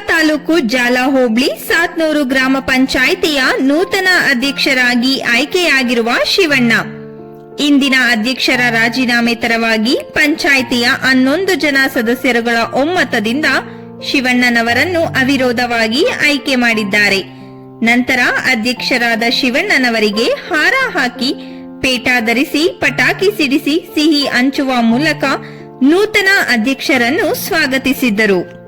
ತಾಲೂಕು ಜಾಲ ಹೋಬಳಿ ಸಾತ್ನೂರು ಗ್ರಾಮ ಪಂಚಾಯಿತಿಯ ನೂತನ ಅಧ್ಯಕ್ಷರಾಗಿ ಆಯ್ಕೆಯಾಗಿರುವ ಶಿವಣ್ಣ. ಇಂದಿನ ಅಧ್ಯಕ್ಷರ ರಾಜೀನಾಮೆ ತರವಾಗಿ ಪಂಚಾಯಿತಿಯ ಹನ್ನೊಂದು ಜನ ಸದಸ್ಯರುಗಳ ಒಮ್ಮತದಿಂದ ಶಿವಣ್ಣನವರನ್ನು ಅವಿರೋಧವಾಗಿ ಆಯ್ಕೆ ಮಾಡಿದ್ದಾರೆ. ನಂತರ ಅಧ್ಯಕ್ಷರಾದ ಶಿವಣ್ಣನವರಿಗೆ ಹಾರ ಹಾಕಿ ಪೇಟ ಧರಿಸಿ, ಪಟಾಕಿ ಸಿಡಿಸಿ, ಸಿಹಿ ಹಂಚುವ ಮೂಲಕ ನೂತನ ಅಧ್ಯಕ್ಷರನ್ನು ಸ್ವಾಗತಿಸಿದ್ದರು.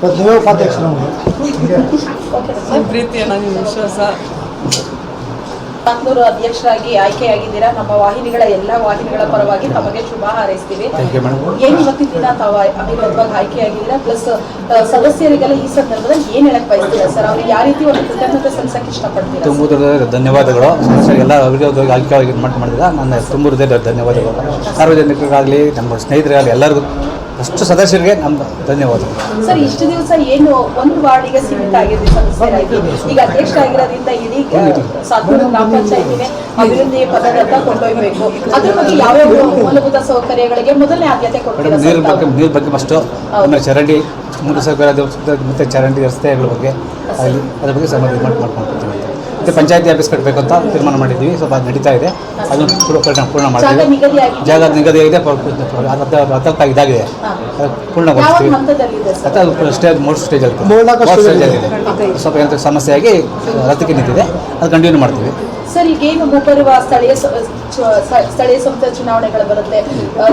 ಇವತ್ತು ನೀವೇ ಉಪಾಧ್ಯಕ್ಷರು ನಮಗೆ ನಿಮ್ಮ ಪ್ರೀತಿಯ ನನ್ನ ವಿಶ್ವಾಸ ತಂದೂರು ಅಧ್ಯಕ್ಷರಾಗಿ ಆಯ್ಕೆಯಾಗಿದ್ದೀರಾ. ನಮ್ಮ ವಾಹಿನಿಗಳ ಎಲ್ಲ ವಾಹಿನಿಗಳ ಪರವಾಗಿ ತಮಗೆ ಶುಭ ಹಾರೈಸ್ತೀವಿ. ಏನು ಇವತ್ತಿನ ದಿನ ತಾವು ಅವಿರೋಧವಾಗಿ ಆಯ್ಕೆಯಾಗಿದ್ದೀರಾ? ಪ್ಲಸ್ ಸದಸ್ಯರಿಗೆಲ್ಲ ಈ ಸಂದರ್ಭದಲ್ಲಿ ಏನು ಹೇಳಕ್ ಬಯಸ್ತೀರಾ? ಸರ್ ಅವ್ರಿಗೆ ಯಾವ ರೀತಿ ಒಂದು ಕೃತಜ್ಞತೆ ಸಲ್ಲಿಸಕ್ ಇಷ್ಟಪಡ್ತೀರಾ? ತುಂಬ ಹೃದಯದ ಧನ್ಯವಾದಗಳು. ಎಲ್ಲ ಅಭಿವೃದ್ಧಿ ಆಯ್ಕೆ ಮಾಡಿದ ನನ್ನ ತುಂಬ ಹೃದಯದ ಧನ್ಯವಾದಗಳು. ಸಾರ್ವಜನಿಕರಾಗಲಿ ನಮ್ಮ ಸ್ನೇಹಿತರಾಗಲಿ ಎಲ್ಲರಿಗೂ ಅಷ್ಟು ಸದಸ್ಯರಿಗೆ ನಮ್ಮ ಧನ್ಯವಾದಗಳು ಸರ್ ಇಷ್ಟು ದಿವಸ ಏನು ಒಂದು ವಾರ್ಡಿಗೆ ಸೀಮಿತ ಆಗಿದೆ ಸದಸ್ಯರಾಗಿ. ಈಗ ಅಧ್ಯಕ್ಷ ಆಗಿರೋದ್ರಿಂದ ಇಡೀ ಸಾಧನ ಗ್ರಾಮ ಪಂಚಾಯತಿಗೆ ಅಭಿವೃದ್ಧಿ ಪದದತ್ತ ಕೊಂಡೊಯ್ಬೇಕು. ಅದ್ರ ಬಗ್ಗೆ ಯಾವ್ಯಾವ ಮೂಲಭೂತ ಸೌಕರ್ಯಗಳಿಗೆ ಮೊದಲನೇ ಆದ್ಯತೆ ಕೊಡ್ತೀರಾ ನೀರು ಬಗ್ಗೆ? ನೀರು ಬಗ್ಗೆ ಫಸ್ಟ್ ಆಮೇಲೆ ಚರಂಡಿ ಮೂಲ ಸೌಕರ್ಯ ಮತ್ತು ಚರಂಡಿ ರಸ್ತೆಗಳ ಬಗ್ಗೆ ಅದ್ರ ಬಗ್ಗೆ ಸಂಬಂಧ ಮಾಡಿ ಮಾಡ್ಕೊಂಡು ಮತ್ತು ಪಂಚಾಯತಿ ಆಫೀಸ್ ಕಟ್ಟಬೇಕು ಅಂತ ತೀರ್ಮಾನ ಮಾಡಿದ್ವಿ ಸ್ವಲ್ಪ ಅದು ನಡೀತಾ ಇದೆ. ಅದನ್ನು ಪೂರ್ಣ ಪೂರ್ಣ ಮಾಡಿದ್ವಿ ಜಾಗ ಮಾಡ್ತೀವಿ ನಿಗದಿ ಆಗಿದೆ ಜಾಗ ನಿಗದಿ ಆಗಿದೆ ಹತ್ತ ಇದಾಗಿದೆ. ಪೂರ್ಣಗೊಳಿಸ್ತೀವಿ. ಮತ್ತು ಅದು ಸ್ಟೇಜ್ ಮೂರು ಸ್ಟೇಜ್ ಆಗುತ್ತೆ ಮೂರ್ನಾಲ್ಕು ಸ್ಟೇಜ್ ಸ್ಟೇಜ್ ಆಗಿದೆ ಸ್ವಲ್ಪ ಏನಂತ ಸಮಸ್ಯೆಯಾಗಿ ರಥಕ್ಕೆ ರದ್ದಕ್ಕೆ ನಿಂತಿದೆ. ಅದು ಕಂಟಿನ್ಯೂ ಮಾಡ್ತೀವಿ. ಸರ್ ಈಗೇನು ಮುಂಬರುವ ಸ್ಥಳೀಯ ಸ್ಥಳೀಯ ಸಂಸ್ಥೆ ಚುನಾವಣೆಗಳು ಬರುತ್ತೆ.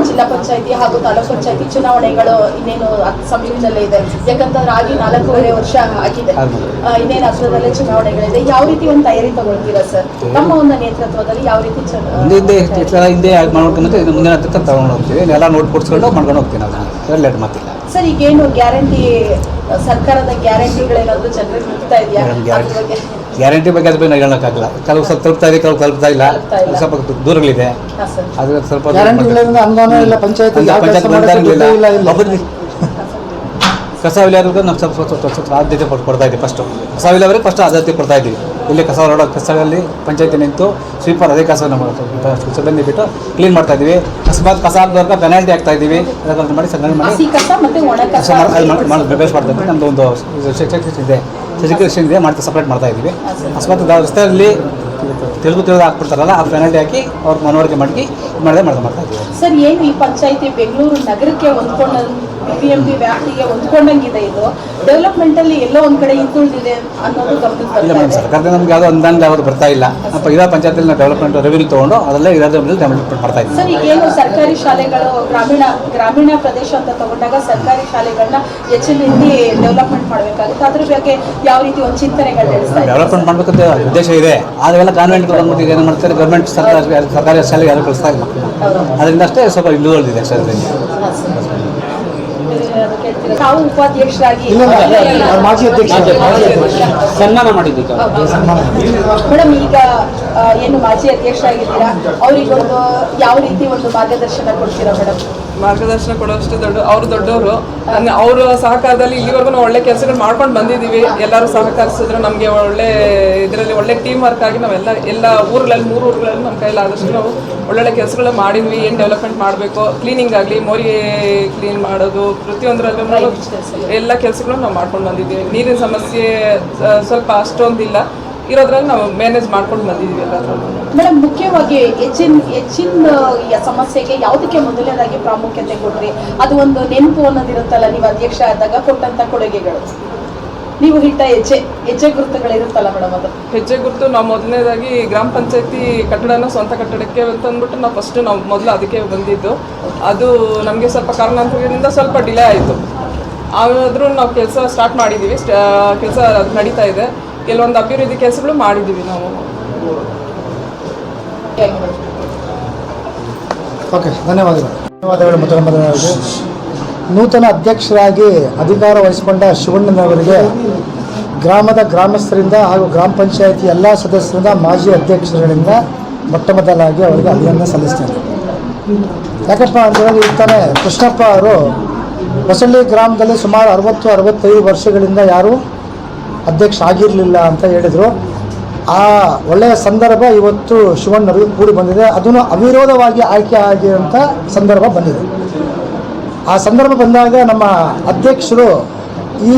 ಜಿಲ್ಲಾ ಪಂಚಾಯತಿ ಹಾಗೂ ತಾಲೂಕ್ ಪಂಚಾಯತಿ ಚುನಾವಣೆಗಳು ಇನ್ನೇನು ಸಮೀಪದಲ್ಲೇ ಇದೆ. ಯಾಕಂತಂದ್ರೆ ಆಗಿ ನಾಲ್ಕೂವರೆ ವರ್ಷ ಆಗಿದೆ. ಇನ್ನೇನು ಹತ್ರದಲ್ಲೇ ಚುನಾವಣೆಗಳಿದೆ. ಯಾವ ರೀತಿ ಒಂದು ತಯಾರಿ ತಗೊಳ್ತೀರಾ ಸರ್? ತಮ್ಮ ಒಂದು ನೇತೃತ್ವದಲ್ಲಿ ಯಾವ ರೀತಿ ಹಿಂದೆ ಮಾಡ್ಕೊಂಡು ಮುಂದಿನ ಹತ್ತಕ್ಕೆ ತಗೊಂಡು ಹೋಗ್ತೀವಿ. ಎಲ್ಲ ನೋಟ್ ಕೊಡ್ಸ್ಕೊಂಡು ಮಾಡ್ಕೊಂಡು ಹೋಗ್ತೀನಿ ಅದನ್ನು ಲೇಟ್ ಮಾತಿಲ್ಲ ಸರ್ ಈಗೇನು ಗ್ಯಾರಂಟಿ ಸರ್ಕಾರದ ಗ್ಯಾರಂಟಿಗಳೇನಾದ್ರೂ ಜನರಿಗೆ ಮುಟ್ತಾ ಇದೆಯಾ? ಗ್ಯಾರಂಟಿ ಬಗ್ಗೆ ಅದ್ರ ಬಗ್ಗೆ ನಾನು ಹೇಳೋಕ್ಕಾಗಲ್ಲ. ಕೆಲವು ಸ್ವಲ್ಪ ತಲುಪ್ತಾ ಇದೆ ಕೆಲವು ತಲುಪ್ತಾ ಇಲ್ಲ. ಸ್ವಲ್ಪ ದೂರಗಳಿದೆ ಅದ್ರ ಸ್ವಲ್ಪ ಕಸ ವಿಲೇವಾರಿಗೆ ನಮ್ಮ ಸ್ವಲ್ಪ ಸ್ವಲ್ಪ ಸ್ವಲ್ಪ ಆದ್ಯತೆ ಕೊಟ್ಟು ಕೊಡ್ತಾ ಇದ್ದೀವಿ ಫಸ್ಟು ಕಸ ವಿಲೇವಾರಿಗೆ ಫಸ್ಟ್ ಆದ್ಯತೆ ಕೊಡ್ತಾ ಇದ್ದೀವಿ. ಇಲ್ಲಿ ಕಸ ಹೊರಡೋ ಕಸಗಳಲ್ಲಿ ಪಂಚಾಯತಿ ನಿಂತು ಸ್ವೀಪರ್ ಅದೇ ಕಸವನ್ನು ಮಾಡ್ತಾರೆ ಸಿಬ್ಬಂದಿ ಬಿಟ್ಟು ಕ್ಲೀನ್ ಮಾಡ್ತಾ ಇದ್ದೀವಿ. ಅಕಸ್ಮಾತ್ ಕಸ ಹಾಕಿದವ್ರಿಗೆ ಪೆನಾಲ್ಟಿ ಆಗ್ತಾ ಇದ್ದೀವಿ. ಅದನ್ನ ಮಾಡಿ ಸಂಗ್ರಹಣೆ ಮಾಡಿ ಕಸ ಮತ್ತೆ ಒಣ ಕಸ ಕಸ ಮಾಡಿ ಅದು ಮಾಡಿ- ಮಾಡಿ ಬೇಸ್ ಮಾಡ್ತಾ ಇದ್ದೀವಿ. ನಮ್ಮದು ಒಂದು ಸೆಕ್ಷನ್ ಇದೆ. ಸೆಕ್ಷನ್ ಇದೆ. ಮಾಡ್ತಾ ಸಪ್ರೇಟ್ ಮಾಡ್ತಾ ಇದ್ದೀವಿ. ಅಕಸ್ಮಾತ್ ಗ- ರಸ್ತೆಯಲ್ಲಿ ತೆಲುಗು ತಿಳಿದು ಹಾಕ್ಬಿಡ್ತಾರಲ್ಲ ಆ ಪೆನಾಲ್ಟಿ ಹಾಕಿ ಅವ್ರ ಮನವರಿಕೆ ಮಾಡಿ ಮಾಡದೆ ಮಾಡಿದೆ ಮಾಡ್ತಾ ಇದ್ದೀವಿ ಸರ್ ಏನು ಈ ಪಂಚಾಯತಿ ಬೆಂಗಳೂರು ನಗರಕ್ಕೆ ಹೊಂದ್ಕೊಂಡ ಬಿ ಎಂ ಪಿ ವ್ಯಾಪ್ತಿಗೆ ಹೊಂದ್ಕೊಂಡಂಗಿದೆ ಇದು? ಡೆವಲಪ್ಮೆಂಟಲ್ಲಿ ಎಲ್ಲೋ ಒಂದ್ ಕಡೆ ಹಿಂದುಳಿದಿದೆ ಅನ್ನೋದು ಗಮನಕ್ಕೆ ಇಲ್ಲ ಮೇಡಮ್ ಸರ್ಕಾರದಿಂದ ನಮ್ಗೆ ಯಾವುದೋ ಅನುದಾನ ಯಾವುದು ಬರ್ತಾ ಇಲ್ಲ. ನಮ್ಮ ಇರೋ ಪಂಚಾಯತಿಯಲ್ಲಿ ನಾವು ಡೆವಲಪ್ಮೆಂಟ್ ರೆವಿನ್ಯೂ ತೊಗೊಂಡು ಅದರಲ್ಲೇ ಇರೋದ್ರ ಮೇಲೆ ಡೆವಲಪ್ಮೆಂಟ್ ಮಾಡ್ತಾ ಇದ್ದೀವಿ ಸರ್ ಈಗ ಏನು ಸರ್ಕಾರಿ ಶಾಲೆಗಳು ಗ್ರಾಮೀಣ ಗ್ರಾಮೀಣ ಪ್ರದೇಶ ಅಂತ ತಗೊಂಡಾಗ ಸರ್ಕಾರಿ ಶಾಲೆಗಳನ್ನ ಹೆಚ್ಚಿನ ರೀತಿ ಡೆವಲಪ್ಮೆಂಟ್ ಮಾಡಬೇಕಾಗುತ್ತೆ. ಅದ್ರ ಬಗ್ಗೆ ಯಾವ ರೀತಿ ಒಂದು ಚಿಂತನೆಗಳು ಡೆವಲಪ್ಮೆಂಟ್ ಮಾಡಬೇಕಂತ ಉದ್ದೇಶ ಇದೆ. ಅದೆಲ್ಲ ಕಾನ್ವೆಂಟ್ ಬಂದ್ಬಿಟ್ಟು ಏನು ಮಾಡ್ತಾರೆ? ಗೌರ್ಮೆಂಟ್ ಸರ್ಕಾರ, ಸರ್ಕಾರಿ ಶಾಲೆಗೆ ಯಾರು ಕಳಿಸ್ತಾ ಇಲ್ಲ. ಅದರಿಂದ ಅಷ್ಟೇ ಸ್ವಲ್ಪ ಹಿಂದುಳಿದಿದೆ ಅಷ್ಟೇ ತಾವು ಉಪಾಧ್ಯಕ್ಷರಾಗಿ ಮಾಜಿ ಅಧ್ಯಕ್ಷರು. ಸನ್ಮಾನ ಮಾಡಿದ್ದು ಮೇಡಮ್ ಈಗ ಏನು ಮಾಜಿ ಅಧ್ಯಕ್ಷರಾಗಿದ್ದೀರಾ? ಅವರಿಗೊಂದು ಯಾವ ರೀತಿ ಒಂದು ಮಾರ್ಗದರ್ಶನ ಕೊಡ್ತೀರಾ ಮೇಡಮ್? ಮಾರ್ಗದರ್ಶನ ಕೊಡೋಷ್ಟು ದೊಡ್ಡ ಅವರು ದೊಡ್ಡವರು. ಅವರ ಸಹಕಾರದಲ್ಲಿ ಇಲ್ಲಿವರೆಗೂ ನಾವು ಒಳ್ಳೆ ಕೆಲಸಗಳು ಮಾಡ್ಕೊಂಡು ಬಂದಿದ್ದೀವಿ. ಎಲ್ಲರೂ ಸಹಕರಿಸಿದ್ರು ನಮಗೆ ಒಳ್ಳೆ ಇದರಲ್ಲಿ ಒಳ್ಳೆ ಟೀಮ್ ವರ್ಕ್ ಆಗಿ ನಾವೆಲ್ಲ ಎಲ್ಲ ಊರುಗಳಲ್ಲಿ ಮೂರು ಊರುಗಳಲ್ಲಿ ನಮ್ಮ ಕೈಯಲ್ಲಿ ಆದಷ್ಟು ನಾವು ಒಳ್ಳೊಳ್ಳೆ ಕೆಲಸಗಳು ಮಾಡಿದ್ವಿ. ಏನು ಡೆವಲಪ್ಮೆಂಟ್ ಮಾಡಬೇಕು? ಕ್ಲೀನಿಂಗ್ ಆಗಲಿ ಮೋರಿ ಕ್ಲೀನ್ ಮಾಡೋದು ಪ್ರತಿಯೊಂದರಲ್ಲೂ ಎಲ್ಲ ಕೆಲಸಗಳನ್ನು ನಾವು ಮಾಡ್ಕೊಂಡು ಬಂದಿದ್ದೀವಿ. ನೀರಿನ ಸಮಸ್ಯೆ ಸ್ವಲ್ಪ ಅಷ್ಟೊಂದಿಲ್ಲ. ಇರೋದ್ರಲ್ಲಿ ನಾವು ಮ್ಯಾನೇಜ್ ಮಾಡ್ಕೊಂಡು ಬಂದಿದ್ದೀವಿ ಎಲ್ಲಾದ್ರಲ್ಲೂ. ಮೇಡಮ್ ಮುಖ್ಯವಾಗಿ ಹೆಚ್ಚಿನ ಹೆಚ್ಚಿನ ಸಮಸ್ಯೆಗೆ ಯಾವುದಕ್ಕೆ ಮೊದಲನೇದಾಗಿ ಪ್ರಾಮುಖ್ಯತೆ ಕೊಡ್ರಿ? ಅದು ಒಂದು ನೆನಪು ಅನ್ನೋದಿರುತ್ತಲ್ಲ ನೀವು ಅಧ್ಯಕ್ಷ ಆದಾಗ ಕೊಟ್ಟಂತ ಕೊಡುಗೆಗಳು. ನೀವು ಹಿಟ್ಟ ಹೆಜ್ಜೆ ಹೆಜ್ಜೆ ಗುರುತುಗಳಿರುತ್ತಲ್ಲ ಮೇಡಮ್ ಅದು? ಹೆಜ್ಜೆ ಗುರುತು ನಾವು ಮೊದಲನೇದಾಗಿ ಗ್ರಾಮ ಪಂಚಾಯತಿ ಕಟ್ಟಡನ ಸ್ವಂತ ಕಟ್ಟಡಕ್ಕೆ ಅಂತ ಅಂದ್ಬಿಟ್ಟು ನಾವು ಫಸ್ಟ್ ನಾವು ಮೊದಲು ಅದಕ್ಕೆ ಬಂದಿದ್ದು. ಅದು ನಮಗೆ ಸ್ವಲ್ಪ ಕಾರಣಾಂತರಗಳಿಂದ ಸ್ವಲ್ಪ ಡಿಲೇ ಆಯಿತು. ಆದರೂ ನಾವು ಕೆಲಸ ಸ್ಟಾರ್ಟ್ ಮಾಡಿದ್ದೀವಿ ಕೆಲಸ ನಡೀತಾ ಇದೆ. ಕೆಲವೊಂದು ಅಭಿವೃದ್ಧಿ ಕೆಲಸಗಳು ಮಾಡಿದ್ದೀವಿ ನಾವು? ಓಕೆ ಧನ್ಯವಾದಗಳು. ಧನ್ಯವಾದಗಳು ನೂತನ ಅಧ್ಯಕ್ಷರಾಗಿ ಅಧಿಕಾರ ವಹಿಸಿಕೊಂಡ ಶಿವಣ್ಣನವರಿಗೆ ಗ್ರಾಮದ ಗ್ರಾಮಸ್ಥರಿಂದ ಹಾಗೂ ಗ್ರಾಮ ಪಂಚಾಯತಿ ಎಲ್ಲ ಸದಸ್ಯರಿಂದ ಮಾಜಿ ಅಧ್ಯಕ್ಷರುಗಳಿಂದ ಮೊಟ್ಟ ಮೊದಲಾಗಿ ಅವರಿಗೆ ಅಭಿನಂದನೆ ಸಲ್ಲಿಸ್ತೇನೆ. ಯಾಕಪ್ಪ ಅಂತೇಳಿ ತಾನೇ ಕೃಷ್ಣಪ್ಪ ಅವರು ಹೊಸಳ್ಳಿ ಗ್ರಾಮದಲ್ಲಿ ಸುಮಾರು ಅರವತ್ತು, ಅರವತ್ತೈದು ವರ್ಷಗಳಿಂದ ಯಾರು ಅಧ್ಯಕ್ಷ ಆಗಿರಲಿಲ್ಲ ಅಂತ ಹೇಳಿದರು. ಆ ಒಳ್ಳೆಯ ಸಂದರ್ಭ ಇವತ್ತು ಶಿವಣ್ಣರಿಗೆ ಕೂಡಿ ಬಂದಿದೆ. ಅದನ್ನು ಅವಿರೋಧವಾಗಿ ಆಯ್ಕೆ ಆಗಿರೋಂಥ ಸಂದರ್ಭ ಬಂದಿದೆ. ಆ ಸಂದರ್ಭ ಬಂದಾಗ ನಮ್ಮ ಅಧ್ಯಕ್ಷರು ಈ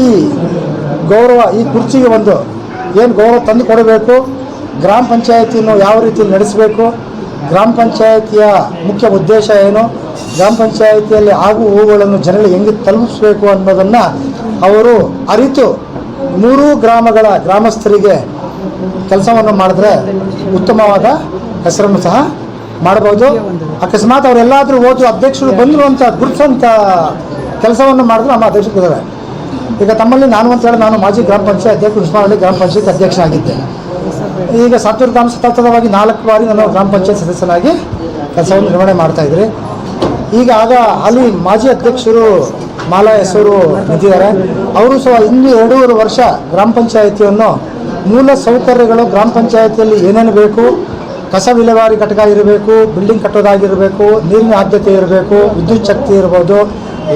ಗೌರವ, ಈ ಕುರ್ಚಿಗೆ ಒಂದು ಏನು ಗೌರವ ತಂದು ಕೊಡಬೇಕು, ಗ್ರಾಮ ಪಂಚಾಯತಿಯನ್ನು ಯಾವ ರೀತಿ ನಡೆಸಬೇಕು, ಗ್ರಾಮ ಪಂಚಾಯತಿಯ ಮುಖ್ಯ ಉದ್ದೇಶ ಏನು, ಗ್ರಾಮ ಪಂಚಾಯತಿಯಲ್ಲಿ ಆಗು ಹೂಗಳನ್ನು ಜನರಿಗೆ ಹೆಂಗೆ ತಲುಪಿಸ್ಬೇಕು ಅನ್ನೋದನ್ನು ಅವರು ಅರಿತು ಮೂರೂ ಗ್ರಾಮಗಳ ಗ್ರಾಮಸ್ಥರಿಗೆ ಕೆಲಸವನ್ನು ಮಾಡಿದ್ರೆ ಉತ್ತಮವಾದ ಹೆಸರನ್ನು ಸಹ ಮಾಡಬಹುದು. ಅಕಸ್ಮಾತ್ ಅವರೆಲ್ಲಾದರೂ ಓದು, ಅಧ್ಯಕ್ಷರು ಬಂದರು ಅಂತ ಗುರುತಿಸೋಂಥ ಕೆಲಸವನ್ನು ಮಾಡಿದ್ರು ನಮ್ಮ ಅಧ್ಯಕ್ಷರಿದ್ದಾರೆ ಈಗ ತಮ್ಮಲ್ಲಿ ನಾನು ಅಂತ ಹೇಳಿ ನಾನು ಮಾಜಿ ಗ್ರಾಮ ಪಂಚಾಯತ್ ಅಧ್ಯಕ್ಷ ಉಸ್ಮಾನಹಳ್ಳಿ ಗ್ರಾಮ ಪಂಚಾಯತ್ ಅಧ್ಯಕ್ಷ ಆಗಿದ್ದೆ. ಈಗ ಸಾತ್ತೂರು ಗ್ರಾಮ ಸತತವಾಗಿ ನಾಲ್ಕು ಬಾರಿ ನಾನು ಗ್ರಾಮ ಪಂಚಾಯತ್ ಸದಸ್ಯನಾಗಿ ಕೆಲಸವನ್ನು ನಿರ್ವಹಣೆ ಮಾಡ್ತಾ ಇದ್ರಿ. ಈಗ ಆಗ ಅಲ್ಲಿ ಮಾಜಿ ಅಧ್ಯಕ್ಷರು ಮಾಲಾ ಹೆಸರು ನಿಂತಿದ್ದಾರೆ. ಅವರು ಸಹ ಇನ್ನೂ ಎರಡೂವರೆ ವರ್ಷ ಗ್ರಾಮ ಪಂಚಾಯತಿಯನ್ನು ಮೂಲ ಸೌಕರ್ಯಗಳು ಗ್ರಾಮ ಪಂಚಾಯತಿಯಲ್ಲಿ ಏನೇನು ಬೇಕು ಕಸ ವಿಲೇವಾರಿ ಘಟಕ ಇರಬೇಕು ಬಿಲ್ಡಿಂಗ್ ಕಟ್ಟೋದಾಗಿರಬೇಕು, ನೀರಿನ ಆದ್ಯತೆ ಇರಬೇಕು, ವಿದ್ಯುತ್ ಶಕ್ತಿ ಇರ್ಬೋದು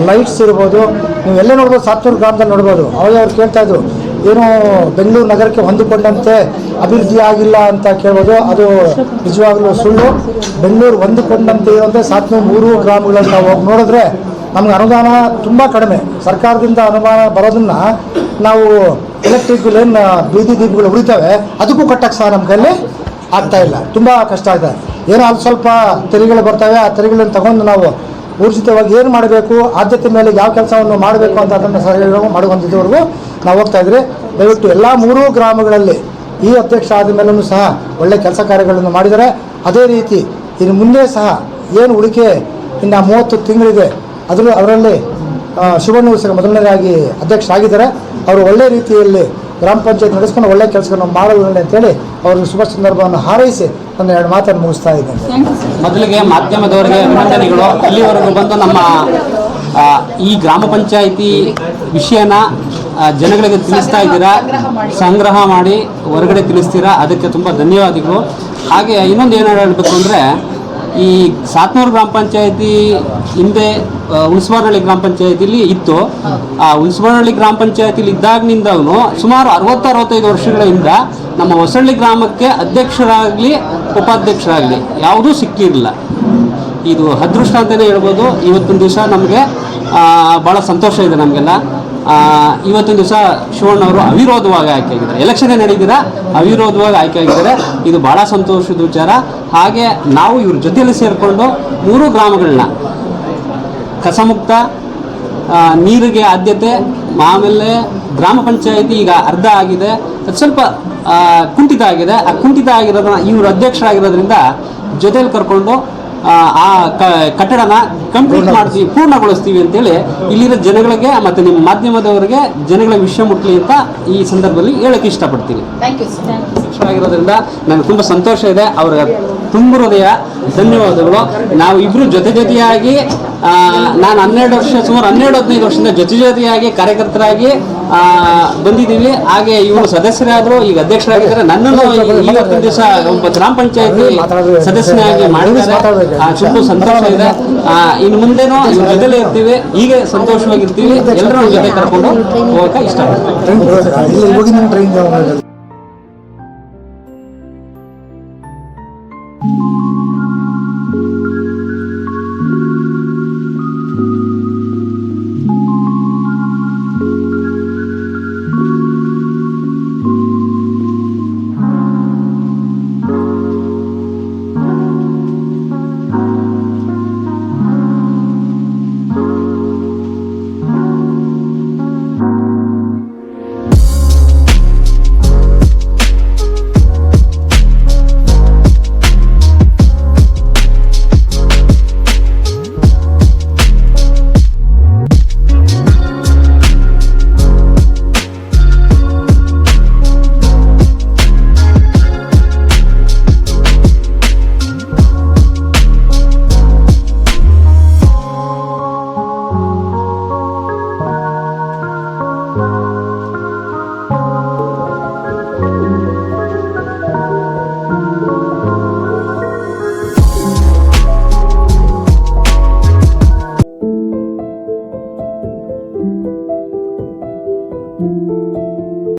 ಲೈಟ್ಸ್ ಇರ್ಬೋದು. ನೀವು ಎಲ್ಲೇ ನೋಡ್ಬೋದು, ಸಾತ್ತೂರು ಗ್ರಾಮದಲ್ಲಿ ನೋಡ್ಬೋದು. ಅವಾಗ ಅವ್ರು ಕೇಳ್ತಾ ಇದ್ರು, ಏನು ಬೆಂಗಳೂರು ನಗರಕ್ಕೆ ಹೊಂದಿಕೊಂಡಂತೆ, ಅಭಿವೃದ್ಧಿ ಆಗಿಲ್ಲ ಅಂತ ಕೇಳ್ಬೋದು. ಅದು ನಿಜವಾಗ್ಲೂ ಸುಳ್ಳು. ಬೆಂಗಳೂರು ಹೊಂದಿಕೊಂಡಂತೆ ಇರುವಂತೆ ಸಾತ್ನೂರು ಮೂರು ಗ್ರಾಮಗಳಲ್ಲಿ ನಾವು ಹೋಗಿ ನೋಡಿದ್ರೆ ನಮ್ಗೆ ಅನುದಾನ ತುಂಬ ಕಡಿಮೆ. ಸರ್ಕಾರದಿಂದ ಅನುದಾನ ಬರೋದನ್ನ ನಾವು ಎಲೆಕ್ಟ್ರಿಕ್ ಏನು ಬೀದಿ ದೀಪಗಳು ಉಳಿತವೆ ಅದಕ್ಕೂ ಕಟ್ಟಕ್ಕೆ ಸಹ ನಮ್ಮ ಕೈಲಿ ಆಗ್ತಾ ಇಲ್ಲ. ತುಂಬ ಕಷ್ಟ ಆಗ್ತದೆ ಏನೋ ಅಲ್ಲಿ ಸ್ವಲ್ಪ ತೆರಿಗೆಗಳು ಬರ್ತವೆ, ಆ ತೆರಿಗೆಗಳನ್ನು ತಗೊಂಡು ನಾವು ಊರ್ಜಿತವಾಗಿ ಏನು ಮಾಡಬೇಕು, ಆದ್ಯತೆ ಮೇಲೆ ಯಾವ ಕೆಲಸವನ್ನು ಮಾಡಬೇಕು ಅಂತ ಅದನ್ನು ಸರಿಯಾಗಿ ಮಾಡುವಂಥದ್ದವರೆಗೂ ನಾವು ಹೋಗ್ತಾ ಇದ್ರಿ, ದಯವಿಟ್ಟು ಎಲ್ಲ ಮೂರೂ ಗ್ರಾಮಗಳಲ್ಲಿ ಈ ಅಧ್ಯಕ್ಷ ಆದ ಮೇಲೂ ಸಹ ಒಳ್ಳೆ ಕೆಲಸ ಕಾರ್ಯಗಳನ್ನು ಮಾಡಿದ್ದಾರೆ ಅದೇ ರೀತಿ ಇನ್ನು ಮುಂದೆ ಸಹ ಏನು ಉಳಿಕೆ ಇನ್ನು ಮೂವತ್ತು ತಿಂಗಳಿದೆ ಅದರ ಅದರಲ್ಲಿ ಅವರಲ್ಲಿ ಶಿವಣ್ಣ ಸಹ ಮೊದಲನೇದಾಗಿ ಅಧ್ಯಕ್ಷ ಆಗಿದ್ದಾರೆ ಅವರು ಒಳ್ಳೆ ರೀತಿಯಲ್ಲಿ ಗ್ರಾಮ ಪಂಚಾಯತ್ ನಡೆಸ್ಕೊಂಡು ಒಳ್ಳೆ ಕೆಲಸವನ್ನು ಮಾಡೋದ್ರಲ್ಲಿ ಅಂತೇಳಿ ಅವ್ರಿಗೆ ಶುಭ ಸಂದರ್ಭವನ್ನು ಹಾರೈಸಿ ಒಂದು ಎರಡು ಮಾತನ್ನು ಮುಗಿಸ್ತಾ ಇದ್ದೇನೆ. ಮೊದಲಿಗೆ ಮಾಧ್ಯಮದವರಿಗೆ ಅಭಿನಂದನೆಗಳು. ಇಲ್ಲಿವರೆಗೂ ಬಂದು ನಮ್ಮ ಈ ಗ್ರಾಮ ಪಂಚಾಯಿತಿ ವಿಷಯನ ಜನಗಳಿಗೆ ತಿಳಿಸ್ತಾ ಇದ್ದೀರಾ? ಸಂಗ್ರಹ ಮಾಡಿ ಹೊರಗಡೆ ತಿಳಿಸ್ತೀರಾ? ಅದಕ್ಕೆ ತುಂಬ ಧನ್ಯವಾದಗಳು. ಹಾಗೆ ಇನ್ನೊಂದು ಏನು ಹೇಳಬೇಕು ಅಂದರೆ ಈ ಸಾತ್ನೂರು ಗ್ರಾಮ ಪಂಚಾಯತಿ ಹಿಂದೆ ಹುಣಸವಾರಹಳ್ಳಿ ಗ್ರಾಮ ಪಂಚಾಯತಿಲಿ ಇತ್ತು. ಆ ಹುಣಸವಾರಹಳ್ಳಿ ಗ್ರಾಮ ಪಂಚಾಯತಿಲಿ ಇದ್ದಾಗಿನಿಂದಲೂ ಸುಮಾರು ಅರವತ್ತು ಅರವತ್ತೈದು ವರ್ಷಗಳಿಂದ ನಮ್ಮ ಹೊಸಳ್ಳಿ ಗ್ರಾಮಕ್ಕೆ ಅಧ್ಯಕ್ಷರಾಗಲಿ, ಉಪಾಧ್ಯಕ್ಷರಾಗಲಿ. ಯಾವುದೂ ಸಿಕ್ಕಿರಲಿಲ್ಲ. ಇದು ಅದೃಷ್ಟ ಅಂತಲೇ ಹೇಳ್ಬೋದು. ಇವತ್ತಿನ ದಿವಸ ನಮಗೆ ಭಾಳ ಸಂತೋಷ ಇದೆ ನಮಗೆಲ್ಲ. ಇವತ್ತಿನ ದಿವಸ ಶಿವಣ್ಣವರು ಅವಿರೋಧವಾಗಿ ಆಯ್ಕೆ ಆಗಿದ್ದಾರೆ ಎಲೆಕ್ಷನ್ ಅವಿರೋಧವಾಗಿ ಆಯ್ಕೆ ಆಗಿದ್ದಾರೆ ಇದು ಭಾಳ ಸಂತೋಷದ ವಿಚಾರ. ಹಾಗೆ ನಾವು ಇವ್ರ ಜೊತೆಯಲ್ಲಿ ಸೇರಿಕೊಂಡು ಮೂರು ಗ್ರಾಮಗಳನ್ನ, ಕಸಮುಕ್ತ ನೀರಿಗೆ ಆದ್ಯತೆ ಆಮೇಲೆ ಗ್ರಾಮ ಪಂಚಾಯಿತಿ ಈಗ ಅರ್ಧ ಆಗಿದೆ. ಅದು ಸ್ವಲ್ಪ ಕುಂಠಿತ ಆಗಿದೆ. ಆ ಕುಂಠಿತ ಆಗಿರೋದನ್ನ ಇವರು ಅಧ್ಯಕ್ಷರಾಗಿರೋದ್ರಿಂದ ಜೊತೆಯಲ್ಲಿ ಕರ್ಕೊಂಡು ಆ, ಕಟ್ಟಡನ ಕಂಪ್ಲೀಟ್ ಮಾಡ್ತೀವಿ ಪೂರ್ಣಗೊಳಿಸ್ತೀವಿ ಅಂತೇಳಿ ಇಲ್ಲಿರೋ ಜನಗಳಿಗೆ ಮತ್ತು ನಿಮ್ಮ ಮಾಧ್ಯಮದವರಿಗೆ ಜನಗಳ ವಿಷಯ ಮುಟ್ಲಿ ಅಂತ ಈ ಸಂದರ್ಭದಲ್ಲಿ ಹೇಳಕ್ಕೆ ಇಷ್ಟಪಡ್ತೀನಿ. ಥ್ಯಾಂಕ್ ಯು ಸರ್ ಆಗಿರೋದ್ರಿಂದ ನನಗೆ ತುಂಬ ಸಂತೋಷ ಇದೆ. ಅವರ ತುಂಬ ಹೃದಯ ಧನ್ಯವಾದಗಳು. ನಾವು ಇಬ್ರು ಜೊತೆ ಜೊತೆಯಾಗಿ ನಾನು ಹನ್ನೆರಡು ವರ್ಷ ಸುಮಾರು ಹನ್ನೆರಡು ಹದಿನೈದು ವರ್ಷದಿಂದ ಜೊತೆ ಜೊತೆಯಾಗಿ ಕಾರ್ಯಕರ್ತರಾಗಿ ಬಂದಿದ್ದೀವಿ. ಹಾಗೆ ಇವರು ಸದಸ್ಯರಾದ್ರು ಈಗ ಅಧ್ಯಕ್ಷರಾಗಿದ್ದಾರೆ. ನನ್ನನ್ನು ಇವತ್ತಿನ ದಿವಸ ಒಬ್ಬ ಗ್ರಾಮ ಪಂಚಾಯತಿ ಸದಸ್ಯನಾಗಿ ಮಾಡಿದ್ದಾರೆ ತುಂಬ ಸಂತೋಷ ಇದೆ. ಆ, ಇನ್ನು ಮುಂದೆನೂ ಇವ್ರ ಜೊತೆಲೇ ಇರ್ತೀವಿ. ಹೀಗೆ ಸಂತೋಷವಾಗಿರ್ತೀವಿ. ಎಲ್ಲರೂ ಜೊತೆ ಕರ್ಕೊಂಡು ಹೋಗಕ್ಕೆ ಇಷ್ಟಪಡ್ತೀನಿ.